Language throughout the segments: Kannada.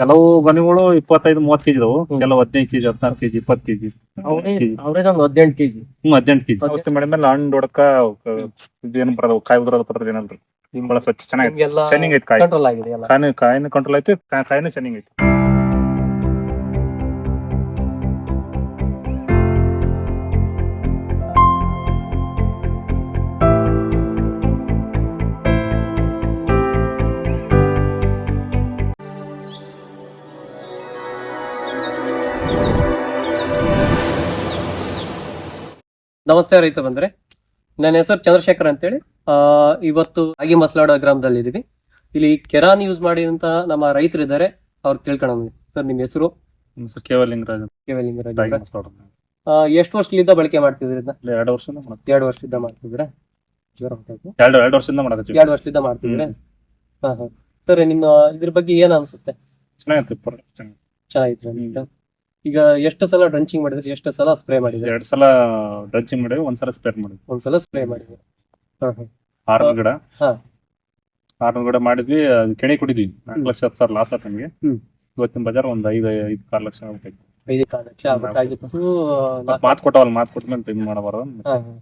ಕೆಲವು ಗೊನೆಗಳು ಇಪ್ಪತ್ತೈದು ಮೂವತ್ ಕೆಜಿ ಇದಾವು. ಕೆಲವು ಹದಿನೈದು ಕೆಜಿ ಹದಿನಾರು ಕೆಜಿ ಇಪ್ಪತ್ತು ಕೆಜಿ ಅವ್ರೇಜ್ ಒಂದು ಹದಿನೆಂಟು ಕೆಜಿ. ಹ್ಮ್ ಹದಿನೆಂಟು ಕೆಜಿ. ಔಷಧಿ ಮಾಡಿದ್ಮೇಲೆ ಹಣ್ಣು ಹೊಡಕ ಇದೇನು ಬರೋದು ಕಾಯಿ ಉದ್ರದ ಪತ್ರ ಏನಲ್ರಿ ಬಹಳ ಸ್ವಚ್ಛ ಚೆನ್ನಾಗಿ ಶೈನಿಂಗ್ ಐತಿ ಕಾಯಿ. ಕಂಟ್ರೋಲ್ ಆಗಿದೆ ಕಾಯಿನ ಕಂಟ್ರೋಲ್ ಐತಿ ಕಾಯಿನೂ ಶೈನಿಂಗ್ ಐತಿ. ನಮಸ್ತೆ ರೈತ ಬಂದ್ರೆ. ನನ್ನ ಹೆಸರು ಚಂದ್ರಶೇಖರ್ ಅಂತೇಳಿ. ಆ ಇವತ್ತು ಆಗಿ ಮಸಲಾಡ ಗ್ರಾಮದಲ್ಲಿ ಇದೀವಿ ಇಲ್ಲಿ ಕೆರಾನ್ ಯೂಸ್ ಮಾಡಿದಂತ ನಮ್ಮ ರೈತರು ಇದ್ದಾರೆ ಅವ್ರು ತಿಳ್ಕೊಳ್ಳೋಣ ಸರ್ ನಿಮ್ಮ ಹೆಸರು? ಕೇವಲಿಂಗರಾಜ್ ಕೇವಲಿಂಗರಾಜ್ ಎಷ್ಟು ವರ್ಷದಿಂದ ಬಳಕೆ ಮಾಡ್ತಿದ್ರಿ ಎರಡು ವರ್ಷದಿಂದ ಎರಡು ವರ್ಷದಿಂದ ಮಾಡ್ತಿದ್ರೆ. ಎರಡು ಎರಡು ವರ್ಷದಿಂದ ಮಾಡ್ತೀವಿ ಎರಡು ವರ್ಷದಿಂದ ಮಾಡ್ತಿದ್ರೆ ಹಾ ಹಾ. ಸರ್ ನಿಮ್ಮ ಇದ್ರ ಬಗ್ಗೆ ಏನ್ ಅನ್ಸುತ್ತೆ? ಚೆನ್ನಾಗಿತ್ತು. ಚೆನ್ನಾಗಿತ್ತು ಅಂತ. ಈಗ ಎಷ್ಟು ಸಲ ಡ್ರಂಚಿಂಗ್ ಮಾಡಿದ್ರೆ? ಎಷ್ಟು ಸಲ ಸ್ಪ್ರೇ ಮಾಡಿದ್ರೆ? ಎರಡ್ ಸಲ ಡ್ರಂಚಿಂಗ್ ಮಾಡಿದ್ರೆ ಒಂದ್ಸಲ ಸ್ಪ್ರೇ ಮಾಡಿದ್ವಿ. ಒಂದ್ಸಲ ಸ್ಪ್ರೇ ಮಾಡಿದ್ರೆ. ಹಾ ಹಾ. ಆರ್ನೂರು ಗಿಡ. ಹಾ. ಆರ್ನೂರು ಗಿಡ ಮಾಡಿದ್ವಿ ಅದು ಕೆಣಿ ಕುಡಿದ್ವಿ. ನಾಲ್ಕು ಲಕ್ಷ ಹತ್ತು ಸಾವಿರ ಲಾಸ್ ಆಯ್ತು ನಮಗೆ. ಹ್ಮ್. ಇವತ್ತಿನ ಬಜಾರ್ ಒಂದ್ ಐದು ಐದು ಆರು ಲಕ್ಷ ಆಗ್ಬೇಕಾಯ್ತು ಐದು ಆರು ಲಕ್ಷ ಆಗ್ಬೇಕಾಗಿತ್ತು ಮಾತು ಕೊಟ್ಟವಲ್ಲ ಮಾತು ಕೊಟ್ಮೇಲೆ ಇದು ಮಾಡಬಾರ್ದು ಹಾ, ಹಾ.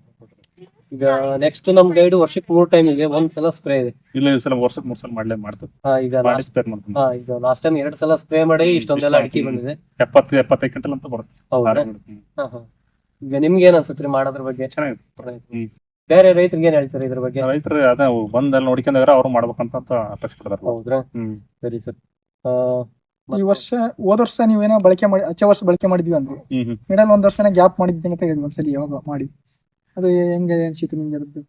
ಈಗ ನೆಕ್ಸ್ಟ್ ನಮ್ ಗೈಡ್ ವರ್ಷಕ್ಕೆ ಮೂರ್ ಟೈಮ್ ಇದೆ ಒಂದ್ ಸಲ ಸ್ಪ್ರೇ ಇದೆ. ಇಲ್ಲ ಈ ಸಲ ವರ್ಷಕ್ಕೆ ಮೂರ್ ಸಲ ಮಾಡ್ಲೇ ಮಾಡ್ತೀವಿ ಹಾ, ಈಗ ಮಾಡಿ last- ಸ್ಪೇರ್ ಮಾಡ್ತೀವಿ ಈಗ ಲಾಸ್ಟ್ ಟೈಮ್ ಎರಡ್ ಸಲ ಸ್ಪ್ರೇ ಮಾಡಿ ಇಷ್ಟೊಂದೆಲ್ಲ ಅಡಿಕೆ ಬಂದಿದೆ. ಎಪ್ಪತ್ತು ಎಪ್ಪತ್ತೈದು ಕ್ವಿಂಟಲ್ ಅಂತ ಬರುತ್ತೆ. ಹೌದಾ. ಹಾ, ಹಾ. ಈಗ ನಿಮ್ಗೆ ಏನ್ ಅನ್ಸುತ್ತೆ ಮಾಡೋದ್ರ ಬಗ್ಗೆ? ಚೆನ್ನಾಗಿ ಹ್ಮ್. ಬೇರೆ ರೈತರಿಗೆ ಏನ್ ಹೇಳ್ತಾರೆ ಇದ್ರ ಬಗ್ಗೆ? ರೈತರು ಅದೇ ಅಲ್ಲಿ ನೋಡ್ಕೊಂಡಾಗ ಅವ್ರು ಮಾಡ್ಬೇಕಂತ ಅಂತ ಅಪೇಕ್ಷೆ ಪಡ್ತಾರೆ ಹೌದ್ರಾ? ಹ್ಮ್. ಸರಿ ಸರ್. ಈ ವರ್ಷ ಹೋದ ವರ್ಷ ನೀವೇನೋ ಬಳಕೆ ಮಾಡಿ ಹಚ್ಚ ವರ್ಷ ಬಳಕೆ ಮಾಡಿದ್ವಿ ಅಂದ್ರೆ ಹ್ಮ್ ಹ್ಮ್. ಮಿಡಲ್ ಒಂದ್ ವರ್ಷನ ಗ್ಯಾಪ್ ಮಾಡಿದ್ದೀನಿ ಅಂತ ಹೇಳಿದ್ವಿ ಒಂದ್ಸಲಿ ಯಾವಾಗ ಮಾಡಿ. ಅದು ಹೆಂಗೆ ಅನ್ಸಿತ್ತು ನಿಮ್ಗೆ ಅದ್ರದ್ದು?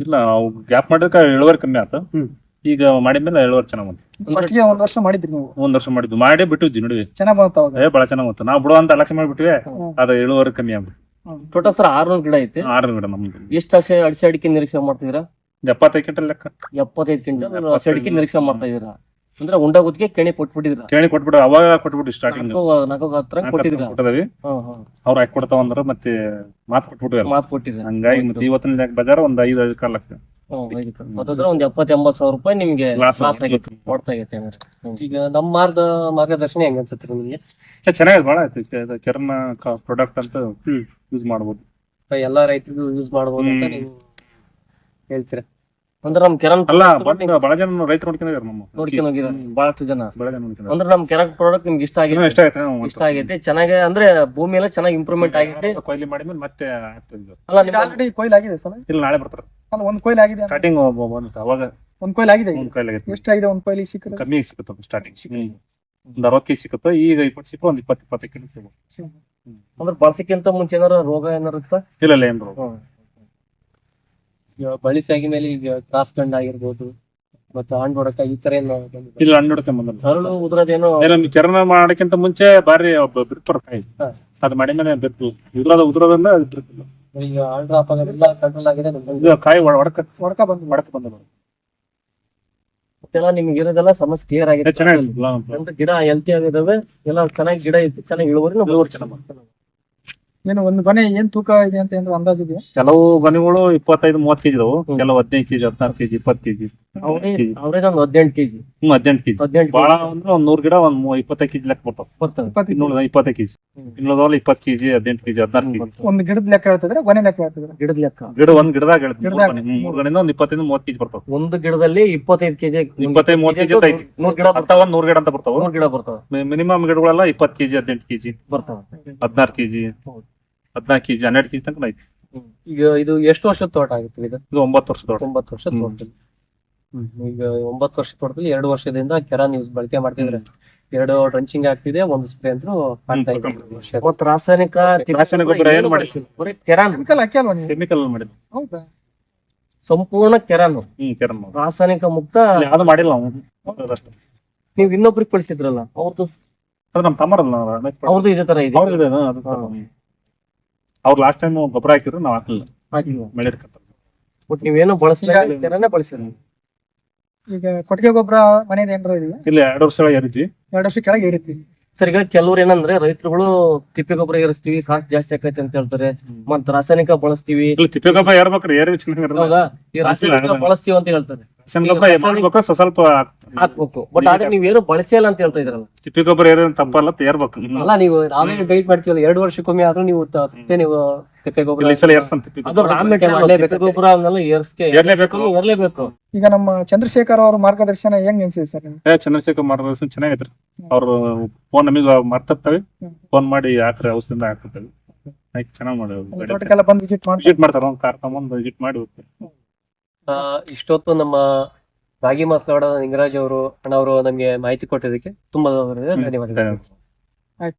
ಇಲ್ಲ ನಾವು ಗ್ಯಾಪ್ ಮಾಡಿದ್ರೆ ಇಳುವರಿ ಕಮ್ಮಿ ಆಯ್ತು ಹ್ಮ್. ಈಗ ಮಾಡಿದ್ಮೇಲೆ ಇಳುವರಿ ಚೆನ್ನಾಗ್ ಬಂತು. ಫಸ್ಟ್ಗೆ ಒಂದ್ ವರ್ಷ ಮಾಡಿದ್ರಿ ನೀವು? ಒಂದ್ ವರ್ಷ ಮಾಡಿದ್ವಿ ಮಾಡಿ ಬಿಟ್ಟಿದ್ವಿ ನೋಡಿ ಚೆನ್ನಾಗ್ ಬಂತ ಅವಾಗ? ಏ ಬಹಳ ಚೆನ್ನಾಗ್ ಬಂತು. ನಾವು ಬಿಡುವಂತ ಅಲಕ್ಷ ಮಾಡಿಬಿಟ್ವಿ ಹ್ಮ್. ಅದ ಇಳುವರಿ ಕಮ್ಮಿ ಆಗ್ಬಿಟ್ಟು ಟೋಟಲ್ ಸರ್ ಆರ್ನೂರು ಗಿಡ ಐತೆ. ಆರು ಗಿಡ ನಮ್ದು. ಎಷ್ಟು ಹಸೆ ಅಡಿಸಿ ಅಡಿಕೆ ನಿರೀಕ್ಷೆ ಮಾಡ್ತಿದ್ದೀರಾ? ಎಪ್ಪತ್ತೈದು ಕ್ವಿಂಟಲ್ ಲೆಕ್ಕ. ಎಪ್ಪತ್ತೈದು ಕ್ವಿಂಟಲ್. ಹಸಿ ಅಡಿಕೆ ನಿರೀಕ್ಷೆ ಮಾಡ್ತಾ ಇದೀರಾ ಅಂದ್ರೆ ಉಂಡ ಗುತ್ತಿಗೆ ಕೆಣಿ ಕೊಟ್ಬಿಟ್ಟಿದ್ರ. ಕೇಳಿ ಕೊಟ್ಬಿಟ್ಟು ಅವಾಗ ಕೊಟ್ಬಿಟ್ಟು ಸ್ಟಾರ್ಟಿಂಗ್ ನಾಲ್ಕು ಹತ್ರ ಕೊಟ್ಟಿದ್ರ. ಕೊಟ್ಟದವಿ ಅವ್ರು ಹಾಕಿ ಕೊಡ್ತಾವ ಅಂದ್ರ ಮತ್ತೆ ಮಾತ್ ಕೊಟ್ಬಿಟ್ರು ಮಾತ್ ಕೊಟ್ಟಿದ್ರು. ಹಂಗಾಗಿ ಮತ್ತೆ ಇವತ್ತಿನ ಬಜಾರ್ ಒಂದ್ ಐದು ಐದು ಕಾಲ್ ಲಕ್ಷ ಮತ್ತಂದ್ರೆ ಒಂದ್ ಎಪ್ಪತ್ ಎಂಬತ್ ಸಾವಿರ ರೂಪಾಯಿ ನಿಮ್ಗೆ Loss ಲಾಸ್ ಆಗೈತೆ ಕೊಡ್ತಾ ಆಗೈತೆ ಈಗ ನಮ್ಮ ಮಾರ್ದ ಮಾರ್ಗದರ್ಶನ ಹೆಂಗ ಅನ್ಸುತ್ತೆ ನಿಮ್ಗೆ? ಚೆನ್ನಾಗಿದೆ ಬಹಳ ಆಯ್ತು. ಕೆರ್ನ ಪ್ರಾಡಕ್ಟ್ ಅಂತ ಯೂಸ್ ಮಾಡ್ಬೋದು. ಎಲ್ಲಾ ರೈತರಿಗೂ ಯೂಸ್ ಮಾಡಬಹುದು ಅಂತ ನೀವು ಹೇಳ್ತೀರಾ? ಅಂದ್ರೆ ನಮ್ ಕೆರನ್ ಅಲ್ಲ ಬಂದ್ ಬಹಳ ಜನ ರೈತರು ನೋಡ್ಕೊಂಡಿದ್ದಾರೆ ನಮ್ಮ ನೋಡ್ಕೊಂಡು ಹೋಗಿದ್ದಾರೆ. ಬಹಳಷ್ಟು ಜನ. ಬಹಳ ಜನ ನೋಡ್ಕೊಂಡಿದ್ದಾರೆ ಅಂದ್ರೆ ನಮ್ ಕೆರನ್ ಪ್ರಾಡಕ್ಟ್ ನಿಮ್ಗೆ ಇಷ್ಟ ಆಗಿದೆ. ಇಷ್ಟ ಆಯ್ತು? ಇಷ್ಟ ಆಗೈತೆ ಚೆನ್ನಾಗಿ ಅಂದ್ರೆ ಭೂಮಿ ಎಲ್ಲ ಚೆನ್ನಾಗಿ ಇಂಪ್ರೂವ್ಮೆಂಟ್ ಆಗೈತೆ ಕೊಯ್ಲಿ ಮಾಡಿದ್ಮೇಲೆ ಮತ್ತೆ ಅಲ್ಲ ನಿಮ್ಗೆ ಆಲ್ರೆಡಿ ಕೊಯ್ಲು ಆಗಿದೆ ಸರ್? ಇಲ್ಲ ನಾಳೆ ಬರ್ತಾರೆ. ಅಲ್ಲ ಒಂದ್ ಕೊಯ್ಲು ಆಗಿದೆ. ಸ್ಟಾರ್ಟಿಂಗ್ ಬಂತು ಅವಾಗ ಒಂದ್ ಕೊಯ್ಲು ಆಗಿದೆ ಇಷ್ಟ ಆಗಿದೆ. ಆಗೈತೆ ಎಷ್ಟಾಗಿದೆ ಒಂದ್ ಕೊಯ್ಲಿ ಸಿಕ್ಕರೆ ಕಮ್ಮಿ ಸಿಕ್ಕುತ್ತೆ ಸ್ಟಾರ್ಟಿಂಗ್ ಒಂದ್ ಅರವತ್ತು ಕೆಜಿ ಸಿಕ್ಕುತ್ತೆ ಈಗ ಇಪ್ಪತ್ತು ಸಿಕ್ಕ ಒಂದ್ ಇಪ್ಪತ್ತು ಇಪ್ಪತ್ತೈದು ಕೆಜಿ ಸಿಗ್ಬೋದು ಅಂದ್ರೆ ಬಳಸಕ್ಕಿಂತ ಮುಂಚೆ ಏನಾರ ರೋಗ ಏನಾರ ಇರುತ್ತಾ ಇಲ್ಲ ಇಲ್ಲ ಏನ್ರು ಈಗ ಆಗಿ ಮೇಲೆ ಈಗ ಕ್ರಾಸ್ ಗಂಡ ಆಗಿರ್ಬೋದು ಮತ್ತೆ ಹಣ್ಣು ಹೊಡಕ ಈ ತರ ಏನು ಬಂದಿಲ್ಲ? ಇಲ್ಲ ಹಣ್ಣು ಹೊಡಕ ಬಂದಲ್ಲ ಹರಳು ಉದ್ರದೇನೋ ನಮ್ಗೆ ಚರಣ ಮಾಡಕ್ಕಿಂತ ಮುಂಚೆ ಬಾರಿ ಬಿರ್ತಾರ ಕಾಯಿ ಹಾ. ಅದ್ ಮಾಡಿದ್ಮೇಲೆ ಬಿತ್ತು ಉದ್ರದ ಉದ್ರದಿಂದ ಅದು ಬಿರ್ತಿಲ್ಲ. ಈಗ ಹಣ್ಣು ಡ್ರಾಪ್ ಆಗೋದಿಲ್ಲ ಕಂಟ್ರೋಲ್ ಆಗಿದೆ. ಇದು ಕಾಯಿ ಒಡಕ ಒಡಕ ಬಂದು ಒಡಕ ಬಂದ ಮತ್ತೆಲ್ಲ ನಿಮ್ಗೆ ಇರೋದೆಲ್ಲ ಸಮಸ್ಯೆ ಕ್ಲಿಯರ್ ಆಗಿದೆ ಚೆನ್ನಾಗಿಲ್ಲ ಗಿಡ ಹೆಲ್ತಿ ಆಗಿದಾವೆ ಎಲ್ಲ ಚೆನ್ನಾಗಿ ಗಿಡ ಇತ್ತು ಚೆನ್ನಾಗಿ ಇಳುವರಿ ಇಳುವರಿ ಚೆನ್ನಾಗಿ. ಏನು ಒಂದು ಗೊನೆ ಏನ್ ತೂಕ ಇದೆ ಅಂತ ಏನಾದ್ರು ಅಂದಾಜ್ ಇದೆಯಾ? ಕೆಲವು ಗೊನೆಗಳು ಇಪ್ಪತ್ತೈದು ಮೂವತ್ತು ಕೆಜಿ ಇದಾವು ಕೆಲವು ಹದಿನೈದು ಕೆಜಿ ಹದಿನಾರು ಕೆಜಿ ಇಪ್ಪತ್ತು ಕೆಜಿ ಒಂದು ಹದಿನೆಂಟು ಕೆಜಿ. ಹ್ಮ್ ಹದಿನೆಂಟು ಕೆಜಿ. ಹದಿನೆಂಟು ಬಾಳ ಅಂದ್ರೆ ಒಂದ್ ನೂರ್ ಗಿಡ ಒಂದ್ ಇಪ್ಪತ್ತೈದು ಕೆಜಿ ಲೆಕ್ಕ ಬರ್ತಾವ ಬರ್ತವೆ ಇಪ್ಪತ್ತು ಇನ್ನೂರ ಇಪ್ಪತ್ತೈದು ಕೆಜಿ. ಇಪ್ಪತ್ತು ಕೆಜಿ ಹದಿನೆಂಟು ಕೆಜಿ ಹದಿನಾರು ಕೆಜಿ. ಒಂದ್ ಗಿಡದ ಲೆಕ್ಕ ಹೇಳ್ತಿದ್ರೆ ಗೊನೆ ಲೆಕ್ಕ ಹೇಳ್ತಿದ್ರೆ? ಗಿಡದ ಲೆಕ್ಕ. ಗಿಡ ಒಂದ್ ಗಿಡದಾಗ ಹೇಳ್ತೀನಿ. ಗಿಡದಾಗ. ಮೂರ್ ಗಣಿಂದ ಒಂದ್ ಇಪ್ಪತ್ತೈದು ಮೂವತ್ತು ಕೆಜಿ ಬರ್ತಾವ. ಒಂದು ಗಿಡದಲ್ಲಿ ಇಪ್ಪತ್ತೈದು ಕೆಜಿ ಇಪ್ಪತ್ತೈದು ಮೂವತ್ತು ಕೆಜಿ ಐತಿ. ನೂರ್ ಗಿಡ ಬರ್ತಾವ. ಬರ್ತಾವ ನೂರ್ ಗಿಡ ಅಂತ ಬರ್ತಾವ. ನೂರ್ ಗಿಡ ಬರ್ತಾವ. ಮಿನಿಮಮ್ ಗಿಡಗಳೆಲ್ಲ ಇಪ್ಪತ್ತು ಕೆಜಿ ಹದಿನೆಂಟು ಕೆಜಿ. ಬರ್ತಾವ. ಹದಿನಾರು ಕೆಜಿ. ಹದಿನಾಲ್ಕು ಕೆಜಿ ಹನ್ನೆರಡು ಕೆಜಿ ತನಕ ಐತಿ ಈಗ ಇದು ಎಷ್ಟು ವರ್ಷದ ತೋಟ ಆಗುತ್ತೆ ಇದು? ಇದು ಒಂಬತ್ತು ವರ್ಷ ತೋಟ. ಒಂಬತ್ತು ವರ್ಷ ಹ್ಮ್. ತೋಟದಲ್ಲಿ. ಈಗ ಒಂಬತ್ತು ವರ್ಷ ತೋಟದಲ್ಲಿ ಎರಡು ವರ್ಷದಿಂದ ಕೆರಾನ್ ಯೂಸ್ ಬಳಕೆ ಮಾಡ್ತಿದ್ರೆ ಎರಡು ಡ್ರಂಚಿಂಗ್ ಆಗ್ತಿದೆ ಒಂದು ಸ್ಪ್ರೇ ಅಂತೂ ಮಾಡ್ತಾ ಇದೆ ಹ್ಮ್. ಇವತ್ತು ರಾಸಾಯನಿಕ ರಾಸಾಯನಿಕ ಗೊಬ್ಬರ ಏನು ಮಾಡಿಸಿ ಬರೀ ಕೆರಾನ್. ಕೆಮಿಕಲ್ ಹಾಕಿ ಅಲ್ವಾ ನೀವು? ಕೆಮಿಕಲ್ ಮಾಡಿದ್ವಿ ಹೌದಾ? ಸಂಪೂರ್ಣ ಕೆರಾನು. ಹ್ಮ್ ಕೆರನ್ ರಾಸಾಯನಿಕ ಮುಕ್ತ ಯಾವ್ದು ಮಾಡಿಲ್ಲ ನಾವು ಅದಷ್ಟೇ. ನೀವು ಇನ್ನೊಬ್ರಿಗೆ ಕಳಿಸಿದ್ರಲ್ಲ ಅವ್ರದ್ದು ಅದು ನಮ್ ತಮ್ಮರಲ್ಲ ಅವ್ರದ್ದು ಇದೇ ತರ ಇದೆ. ಅವ್ರದ್ದು ಇದೆ, ಅದು ಅವ್ರು ಲಾಸ್ಟ್ ಟೈಮ್ ಗೊಬ್ಬರ ಹಾಕಿದ್ರು ನಾವು ಹಾಕಲಿಲ್ಲ. ಹಾಕಿಲ್ಲ. ಮಳೆ ಬಟ್ ನೀವೇನು ಬಳಸಿಲ್ಲ ಬಳಸಿಲ್ಲ. ಈಗ ಕೊಟ್ಟಿಗೆ ಗೊಬ್ಬರ ಮನೇಲಿ ಏನಾರ ಇದೆಯಾ? ಇಲ್ಲ ಎರಡು ವರ್ಷ ಏರಿದ್ವಿ. ಎರಡು ವರ್ಷ ಕೆಳಗೆ ಏರಿತ್ವಿ ಸರ್ ಈಗ ಕೆಲವ್ರು ಏನಂದ್ರೆ ರೈತರುಗಳು ತಿಪ್ಪೆ ಗೊಬ್ಬರ ಏರಿಸ್ತೀವಿ ಕಾಸ್ಟ್ ಜಾಸ್ತಿ ಆಕೈತೆ ಅಂತ ಹೇಳ್ತಾರೆ. ಮತ್ತ ರಾಸಾಯನಿಕ ಬಳಸ್ತೀವಿ. ತಿಪ್ಪೆ ಗೊಬ್ಬರ ಏರ್ಬೇಕ್ರಿ ಏರಿ ಈ ರಾಸಾಯನಿಕ. ಬಳಸ್ತೀವಿ ಅಂತ ಹೇಳ್ತಾರೆ. ಸ್ವಲ್ಪ ಹಾಕ್ಬೇಕು. ಬಟ್ ಆದ್ರೆ ನೀವೇನು ಬಳಸಿಲ್ಲ ಅಂತ ಹೇಳ್ತಾ ಇದ್ರಲ್ಲ ತಿಪ್ಪಿ ಗೊಬ್ಬರ ಏನೇನು ತಪ್ಪಲ್ಲ ತೇರ್ಬೇಕು ಅಲ್ಲ ನೀವು ಆಮೇಲೆ ಗೈಡ್ ಮಾಡ್ತೀವಲ್ಲ ಎರಡು ವರ್ಷಕ್ಕೊಮ್ಮೆ ಆದ್ರೂ ನೀವು ತ- ಮತ್ತೆ ನೀವು ತಿಪ್ಪೆ ಗೊಬ್ಬರ ಈ ಸಲ ಏರ್ಸನ್ ತಿಪ್ಪಿ ಅದು ಗೊಬ್ಬರ ರಾ ಮೆಟೀರಿಯಲ್. ಗೊಬ್ಬರ. ಅವನ್ನೆಲ್ಲ ಏರ್ಸ್ಕೆ ಏರ್ಲೇಬೇಕು. ಏರ್ಲೇಬೇಕು. ಈಗ ನಮ್ಮ ಚಂದ್ರಶೇಖರ್ ಅವರ ಮಾರ್ಗದರ್ಶನ ಹೆಂಗ್ ಅನ್ಸಿದೆ ಸರ್ ನಿಮ್ಗೆ? ಏ ಚಂದ್ರಶೇಖರ್ ಮಾರ್ಗದರ್ಶನ ಚೆನ್ನಾಗಿದ್ರು ಅವ್ರು ಫೋನ್ ನಮಗೆ ಮಾಡ್ತಿರ್ತಾವೆ. ಫೋನ್ ಮಾಡಿ ಹಾಕ್ರಿ ಔಷಧಿಯಿಂದ ಹಾಕ್ತಿರ್ತೇವೆ ಆಯ್ತು ಚೆನ್ನಾಗಿ ಅಲ್ಲಿ ಮಾಡಿ ತೋಟಕ್ಕೆಲ್ಲ ಬಂದು ವಿಸಿಟ್ ಮಾಡ್ತಾರೆ. ವಿಸಿಟ್ ಮಾಡ್ತಾರ. ಒಂದ್ ಕಾರ್ ತಗೊಂಡ್ ವಿಸಿಟ್ ಮಾಡಿ ಹೋಗ್ತಾರೆ. ಆ, ಇಷ್ಟೊತ್ತು ನಮ್ಮ ರಾಗಿ ಮಾಸ್ಲಾಡ ನಿಂಗರಾಜ್ ಅವರು ಅಣ್ಣವರು ನಮಗೆ ಮಾಹಿತಿ ಕೊಟ್ಟಿದ್ದಕ್ಕೆ ತುಂಬಾ ಧನ್ಯವಾದಗಳು.